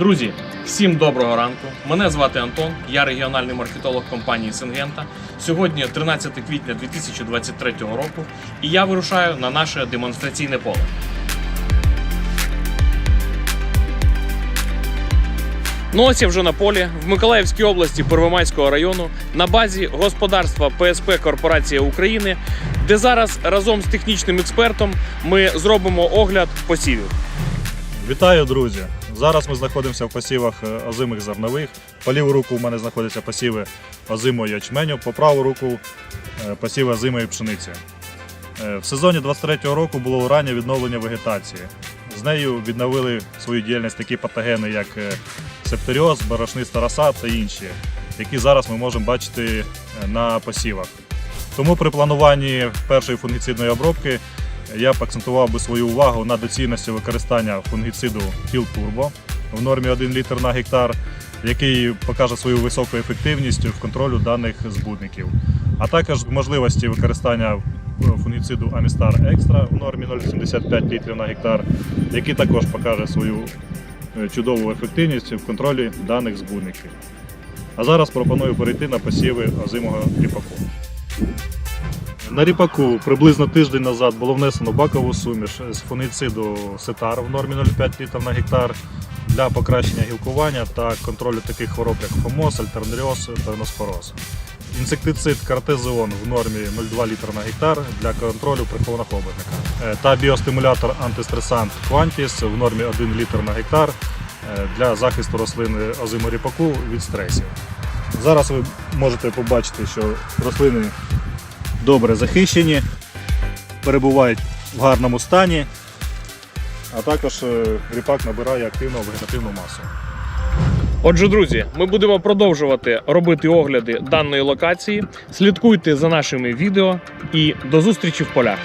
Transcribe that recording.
Друзі, всім доброго ранку. Мене звати Антон, я регіональний маркетолог компанії Сингента. Сьогодні 13 квітня 2023 року, і я вирушаю на наше демонстраційне поле. Ну ось я вже на полі в Миколаївській області Первомайського району на базі господарства ПСП Корпорація України, де зараз разом з технічним експертом ми зробимо огляд посівів. Вітаю, друзі! Зараз ми знаходимося в посівах е, озимих зернових. По ліву руку у мене знаходяться посіви озимого ячменю, по праву руку е, посіви озимої пшениці. Е, В сезоні 23-го року було раннє відновлення вегетації. З нею відновили свою діяльність такі патогени, як септеріоз, борошниста роса та інші, які зараз ми можемо бачити на посівах. Тому при плануванні першої фунгіцидної обробки я б акцентував би свою увагу на доцільності використання фунгіциду Kill Turbo в нормі 1 літр на гектар, який покаже свою високу ефективність в контролю даних збудників, а також можливості використання фунгіциду Amistar Extra в нормі 0,75 літрів на гектар, який також покаже свою е, чудову ефективність в контролі даних збудників. А зараз пропоную перейти на посіви озимого ріпаку. На ріпаку приблизно тиждень назад було внесено бакову суміш з фунгіциду Сетар в нормі 0,5 літр на гектар для покращення гілкування та контролю таких хвороб, як фомоз, та носпороз. Інсектицид Картезеон в нормі 0,2 літра на гектар для контролю прихованого хлопотника. Е, Та біостимулятор антистресант Quantis в нормі 1 літр на гектар е, для захисту рослини озиморіпаку від стресів. Зараз ви можете побачити, що рослини добре захищені, перебувають в гарному стані, а також е, ріпак набирає активну вегетативну масу. Отже, друзі, ми будемо продовжувати робити огляди даної локації. Слідкуйте за нашими відео і до зустрічі в полях.